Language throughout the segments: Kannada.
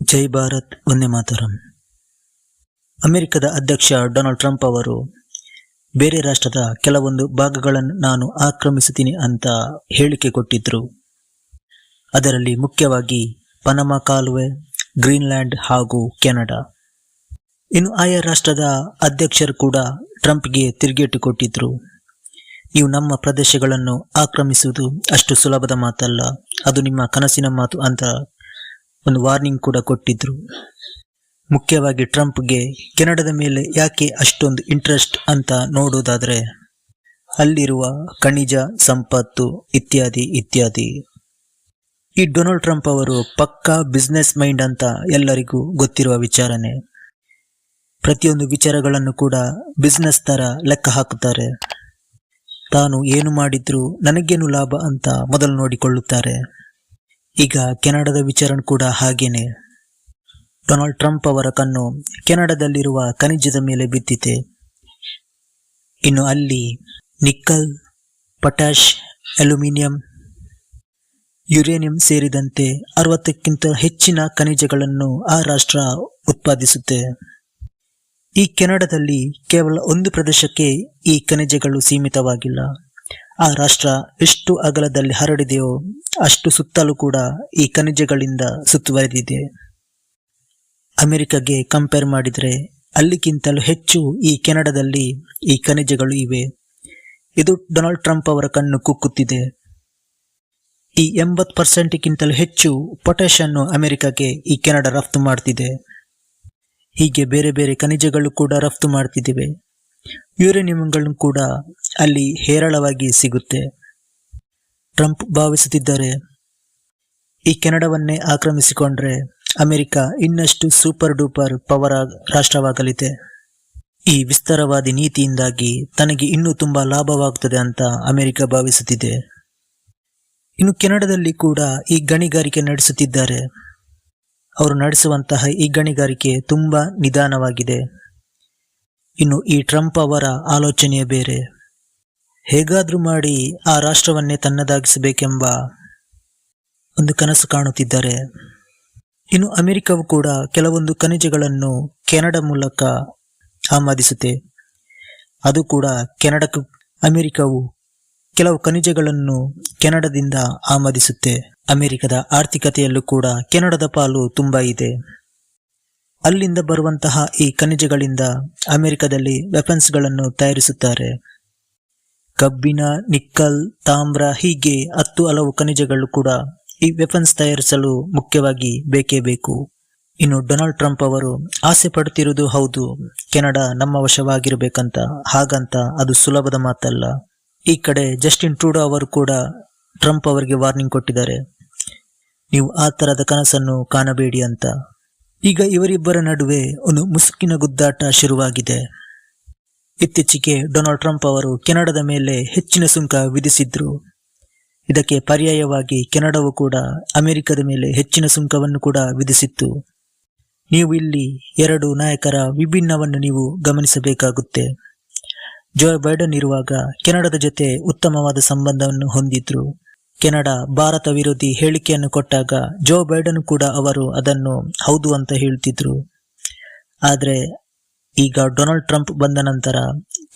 ಜೈ ಭಾರತ್ ಒಂದೇ ಮಾತರಂ. ಅಮೆರಿಕದ ಅಧ್ಯಕ್ಷ ಡೊನಾಲ್ಡ್ ಟ್ರಂಪ್ ಅವರು, ಬೇರೆ ರಾಷ್ಟ್ರದ ಕೆಲವೊಂದು ಭಾಗಗಳನ್ನು ನಾನು ಆಕ್ರಮಿಸುತ್ತೀನಿ ಅಂತ ಹೇಳಿಕೆ ಕೊಟ್ಟಿದ್ರು. ಅದರಲ್ಲಿ ಮುಖ್ಯವಾಗಿ ಪನಮಾ ಕಾಲುವೆ, ಗ್ರೀನ್ಲ್ಯಾಂಡ್ ಹಾಗೂ ಕೆನಡಾ. ಇನ್ನು ಆಯಾ ರಾಷ್ಟ್ರದ ಅಧ್ಯಕ್ಷರು ಕೂಡ ಟ್ರಂಪ್ಗೆ ತಿರುಗೇಟು ಕೊಟ್ಟಿದ್ರು. ನೀವು ನಮ್ಮ ಪ್ರದೇಶಗಳನ್ನು ಆಕ್ರಮಿಸುವುದು ಅಷ್ಟು ಸುಲಭದ ಮಾತಲ್ಲ, ಅದು ನಿಮ್ಮ ಕನಸಿನ ಮಾತು ಅಂತ ಒಂದು ವಾರ್ನಿಂಗ್ ಕೂಡ ಕೊಟ್ಟಿದ್ರು. ಮುಖ್ಯವಾಗಿ ಟ್ರಂಪ್ಗೆ ಕೆನಡಾದ ಮೇಲೆ ಯಾಕೆ ಅಷ್ಟೊಂದು ಇಂಟ್ರೆಸ್ಟ್ ಅಂತ ನೋಡೋದಾದರೆ, ಅಲ್ಲಿರುವ ಖನಿಜ ಸಂಪತ್ತು ಇತ್ಯಾದಿ ಇತ್ಯಾದಿ. ಈ ಡೊನಾಲ್ಡ್ ಟ್ರಂಪ್ ಅವರು ಪಕ್ಕಾ ಬಿಸ್ನೆಸ್ ಮೈಂಡ್ ಅಂತ ಎಲ್ಲರಿಗೂ ಗೊತ್ತಿರುವ ವಿಚಾರನೆ. ಪ್ರತಿಯೊಂದು ವಿಚಾರಗಳನ್ನು ಕೂಡ ಬಿಸ್ನೆಸ್ ತರ ಲೆಕ್ಕ ಹಾಕುತ್ತಾರೆ. ತಾನು ಏನು ಮಾಡಿದ್ರು ನನಗೇನು ಲಾಭ ಅಂತ ಮೊದಲು ನೋಡಿಕೊಳ್ಳುತ್ತಾರೆ. ಈಗ ಕೆನಡಾದ ವಿಚಾರ ಕೂಡ ಹಾಗೇನೆ. ಡೊನಾಲ್ಡ್ ಟ್ರಂಪ್ ಅವರ ಕಣ್ಣು ಕೆನಡಾದಲ್ಲಿರುವ ಖನಿಜದ ಮೇಲೆ ಬಿದ್ದಿದೆ. ಇನ್ನು ಅಲ್ಲಿ ನಿಕ್ಕಲ್ ಪೊಟ್ಯಾಶ್ ಅಲ್ಯೂಮಿನಿಯಂ, ಯುರೇನಿಯಂ ಸೇರಿದಂತೆ ಅರವತ್ತಕ್ಕಿಂತ ಹೆಚ್ಚಿನ ಖನಿಜಗಳನ್ನು ಆ ರಾಷ್ಟ್ರ ಉತ್ಪಾದಿಸುತ್ತೆ. ಈ ಕೆನಡಾದಲ್ಲಿ ಕೇವಲ ಒಂದು ಪ್ರದೇಶಕ್ಕೆ ಈ ಖನಿಜಗಳು ಸೀಮಿತವಾಗಿಲ್ಲ. ಆ ರಾಷ್ಟ್ರ ಎಷ್ಟು ಅಗಲದಲ್ಲಿ ಹರಡಿದೆಯೋ ಅಷ್ಟು ಸುತ್ತಲೂ ಕೂಡ ಈ ಖನಿಜಗಳಿಂದ ಸುತ್ತುವರೆದಿದೆ. ಅಮೆರಿಕಗೆ ಕಂಪೇರ್ ಮಾಡಿದರೆ ಅಲ್ಲಿಗಿಂತಲೂ ಹೆಚ್ಚು ಈ ಕೆನಡಾದಲ್ಲಿ ಈ ಖನಿಜಗಳು ಇವೆ. ಇದು ಡೊನಾಲ್ಡ್ ಟ್ರಂಪ್ ಅವರ ಕಣ್ಣು ಕುಕ್ಕುತ್ತಿದೆ. ಈ ಎಂಬತ್ತು ಪರ್ಸೆಂಟ್ಗಿಂತಲೂ ಹೆಚ್ಚು ಪೊಟ್ಯಾಶ್ ಅನ್ನು ಅಮೆರಿಕಗೆ ಈ ಕೆನಡಾ ರಫ್ತು ಮಾಡ್ತಿದೆ. ಹೀಗೆ ಬೇರೆ ಬೇರೆ ಖನಿಜಗಳು ಕೂಡ ರಫ್ತು ಮಾಡ್ತಿದ್ದೇವೆ ಯುರೇನಿಯಂಗಳು ಕೂಡ ಅಲ್ಲಿ ಹೇರಳವಾಗಿ ಸಿಗುತ್ತೆ. ಟ್ರಂಪ್ ಭಾವಿಸುತ್ತಿದ್ದಾರೆ. ಈ ಕೆನಡಾವನ್ನೇ ಆಕ್ರಮಿಸಿಕೊಂಡ್ರೆ ಅಮೆರಿಕ ಇನ್ನಷ್ಟು ಸೂಪರ್ ಡೂಪರ್ ಪವರ್ ರಾಷ್ಟ್ರವಾಗಲಿದೆ. ಈ ವಿಸ್ತಾರವಾದಿ ನೀತಿಯಿಂದಾಗಿ ತನಗೆ ಇನ್ನೂ ತುಂಬ ಲಾಭವಾಗುತ್ತದೆ ಅಂತ ಅಮೆರಿಕ ಭಾವಿಸುತ್ತಿದೆ. ಇನ್ನು ಕೆನಡಾದಲ್ಲಿ ಕೂಡ ಈ ಗಣಿಗಾರಿಕೆ ನಡೆಸುತ್ತಿದ್ದಾರೆ. ಅವರು ನಡೆಸುವಂತಹ ಈ ಗಣಿಗಾರಿಕೆ ತುಂಬ ನಿಧಾನವಾಗಿದೆ. ಇನ್ನು ಈ ಟ್ರಂಪ್ ಅವರ ಆಲೋಚನೆಯೇ ಬೇರೆ. ಹೇಗಾದರೂ ಮಾಡಿ ಆ ರಾಷ್ಟ್ರವನ್ನೇ ತನ್ನದಾಗಿಸಬೇಕೆಂಬ ಒಂದು ಕನಸು ಕಾಣುತ್ತಿದ್ದಾರೆ. ಇನ್ನು ಅಮೆರಿಕವು ಕೂಡ ಕೆಲವೊಂದು ಖನಿಜಗಳನ್ನು ಕೆನಡಾ ಮೂಲಕ ಆಮದಿಸುತ್ತೆ. ಅದು ಕೂಡ ಕೆನಡಕ್ಕೂ ಅಮೆರಿಕವು ಕೆಲವು ಖನಿಜಗಳನ್ನು ಕೆನಡಾದಿಂದ ಆಮದಿಸುತ್ತೆ. ಅಮೆರಿಕದ ಆರ್ಥಿಕತೆಯಲ್ಲೂ ಕೂಡ ಕೆನಡಾದ ಪಾಲು ತುಂಬಾ ಇದೆ. ಅಲ್ಲಿಂದ ಬರುವಂತಹ ಈ ಖನಿಜಗಳಿಂದ ಅಮೆರಿಕದಲ್ಲಿ ವೆಪನ್ಸ್ಗಳನ್ನು ತಯಾರಿಸುತ್ತಾರೆ. ಕಬ್ಬಿಣ ನಿಕ್ಕಲ್, ತಾಮ್ರ ಹೀಗೆ ಹತ್ತು ಹಲವು ಖನಿಜಗಳು ಕೂಡ ಈ ವೆಪನ್ಸ್ ತಯಾರಿಸಲು ಮುಖ್ಯವಾಗಿ ಬೇಕೇ ಬೇಕು. ಇನ್ನು ಡೊನಾಲ್ಡ್ ಟ್ರಂಪ್ ಅವರು ಆಸೆ ಪಡುತ್ತಿರುವುದು ಹೌದು, ಕೆನಡಾ ನಮ್ಮ ವಶವಾಗಿರಬೇಕಂತ, ಹಾಗಂತ ಅದು ಸುಲಭದ ಮಾತಲ್ಲ. ಈ ಕಡೆ ಜಸ್ಟಿನ್ ಟ್ರೂಡೋ ಅವರು ಕೂಡ ಟ್ರಂಪ್ ಅವರಿಗೆ ವಾರ್ನಿಂಗ್ ಕೊಟ್ಟಿದ್ದಾರೆ. ನೀವು ಆ ತರದ ಕನಸನ್ನು ಕಾಣಬೇಡಿ ಅಂತ. ಈಗ ಇವರಿಬ್ಬರ ನಡುವೆ ಒಂದು ಮುಸುಕಿನ ಗುದ್ದಾಟ ಶುರುವಾಗಿದೆ. ಇತ್ತೀಚೆಗೆ ಡೊನಾಲ್ಡ್ ಟ್ರಂಪ್ ಅವರು ಕೆನಡಾದ ಮೇಲೆ ಹೆಚ್ಚಿನ ಸುಂಕ ವಿಧಿಸಿದ್ರು. ಇದಕ್ಕೆ ಪರ್ಯಾಯವಾಗಿ ಕೆನಡಾವು ಕೂಡ ಅಮೆರಿಕದ ಮೇಲೆ ಹೆಚ್ಚಿನ ಸುಂಕವನ್ನು ಕೂಡ ವಿಧಿಸಿತ್ತು. ನೀವು ಇಲ್ಲಿ ಎರಡು ನಾಯಕರ ವಿಭಿನ್ನವನ್ನು ನೀವು ಗಮನಿಸಬೇಕಾಗುತ್ತೆ. ಜೋ ಬೈಡನ್ ಇರುವಾಗ ಕೆನಡಾದ ಜೊತೆ ಉತ್ತಮವಾದ ಸಂಬಂಧವನ್ನು ಹೊಂದಿದ್ರು. ಕೆನಡಾ ಭಾರತ ವಿರೋಧಿ ಹೇಳಿಕೆಯನ್ನು ಕೊಟ್ಟಾಗ ಜೋ ಬೈಡನ್ ಕೂಡ ಅವರು ಅದನ್ನು ಹೌದು ಅಂತ ಹೇಳ್ತಿದ್ರು. ಆದರೆ ಈಗ ಡೊನಾಲ್ಡ್ ಟ್ರಂಪ್ ಬಂದ ನಂತರ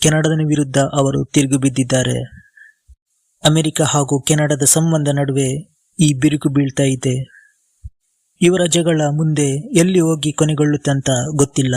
ಕೆನಡಾದ ವಿರುದ್ಧ ಅವರು ತಿರುಗು ಬಿದ್ದಿದ್ದಾರೆ. ಅಮೆರಿಕ ಹಾಗೂ ಕೆನಡಾದ ಸಂಬಂಧ ನಡುವೆ ಈ ಬಿರುಕು ಬೀಳ್ತಾ ಇದೆ. ಇವರ ಜಗಳ ಮುಂದೆ ಎಲ್ಲಿ ಹೋಗಿ ಕೊನೆಗೊಳ್ಳುತ್ತಂತ ಗೊತ್ತಿಲ್ಲ.